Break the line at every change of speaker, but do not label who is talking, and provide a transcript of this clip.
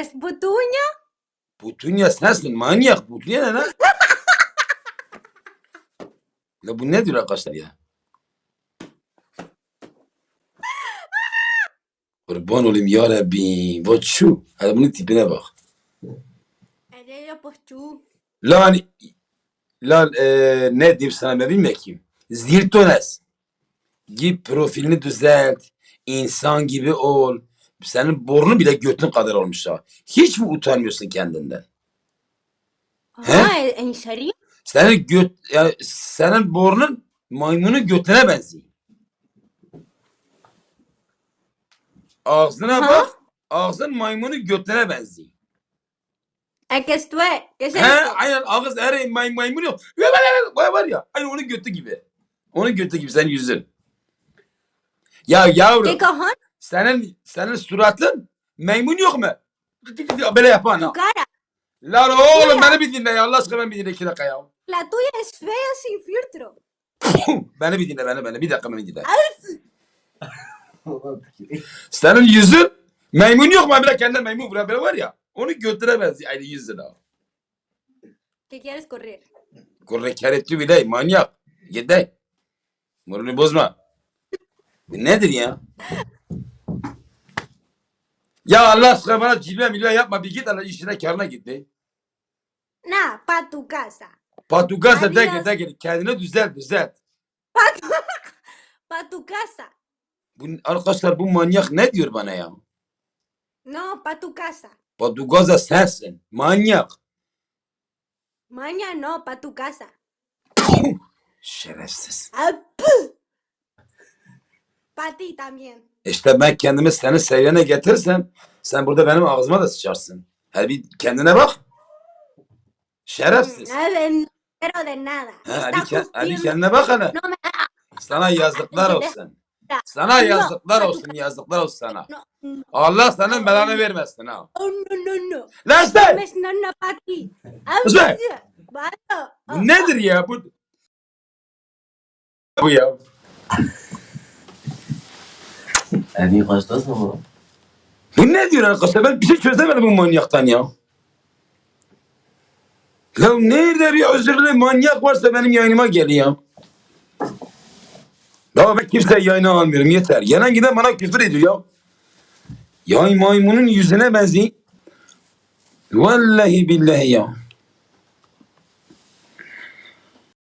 Es Butunya.
Putunya sensin manyak. Putunya ne lan? ya bu nedir arkadaşlar ya? Kurban olayım ya Rabbi. Bak şu. Bunun tipine bak.
Ella pues tú.
Lan lan eee ne diyeyim sana ben bilmiyorum ki. Zirtones. Git profilini düzelt. İnsan gibi ol. Senin burnun bile götün kadar olmuş ha. Hiç mi utanmıyorsun kendinden? He?
Ah, ¿en serio?
Senin göt yani senin burnun maymunun götüne benziyor. Ağzına
Ha?
bak. Ağzın maymunun götüne benziyor.
¿A qué estoy? ¿Qué es
He,
eso?
aynen ağız her may, maymun yok. Ve var, var, var ya. Aynı onun götü gibi. Onun götü gibi senin yüzün. Ya
¿Qué
yavrum
cojón?
Senin senin suratın maymun yok mu? Böyle yapan ha.
cara.
Lan oğlum beni bir dinle ya. Allah aşkına beni bir dinle iki dakika ya.
La tuya es fea sin filtro.
beni bir dinle beni beni. Bir dakika beni dinle. Senin yüzün maymun yok mu? Bir de kendine maymun bırak böyle var ya. Onu götüre benziyor. Aynı yüzün ha.
¿Qué quieres correr?
Kurre keretli bile manyak. Gidey. Morunu bozma. Bu nedir ya? Ya Allah aşkına bana cilve milve yapma. Bir git Allah işine karına git be.
Nah, pa tu casa.
Patugaz da
Adios.
de git de git. Kendine düzelt düzelt.
Pa tu casa.
Bu, arkadaşlar bu manyak ne diyor bana ya?
No, pa tu casa.
Patugaz'a sensin. Manyak.
Maña no, pa tu casa.
Şerefsiz.
Ah, puh. Pa ti también.
İşte ben kendimi senin seviyene getirsem sen burada benim ağzıma da sıçarsın. Her bir kendine bak. Şerefsiz.
Nada de, quiero de nada.
Ha,
Está
ke- kendine bak hele.
No me
Sana yazıklar olsun. Sana yazıklar olsun, yazıklar olsun sana.
no, no,
Allah senin belanı vermesin ha.
no, no, no.
Lan
No
sen!
es ti.
Bu nedir ya bu? Bu ya.
Abi hastasın mı?
Bu ne diyor arkadaşlar? Ben bir şey çözemedim bu manyaktan ya. Ya nerede bir özürlü manyak varsa benim yayınıma geliyor. Ya ben kimseyi yayına almıyorum yeter. Gelen giden bana küfür ediyor ya. Yay maymunun yüzüne benziyor. Vallahi billahi ya.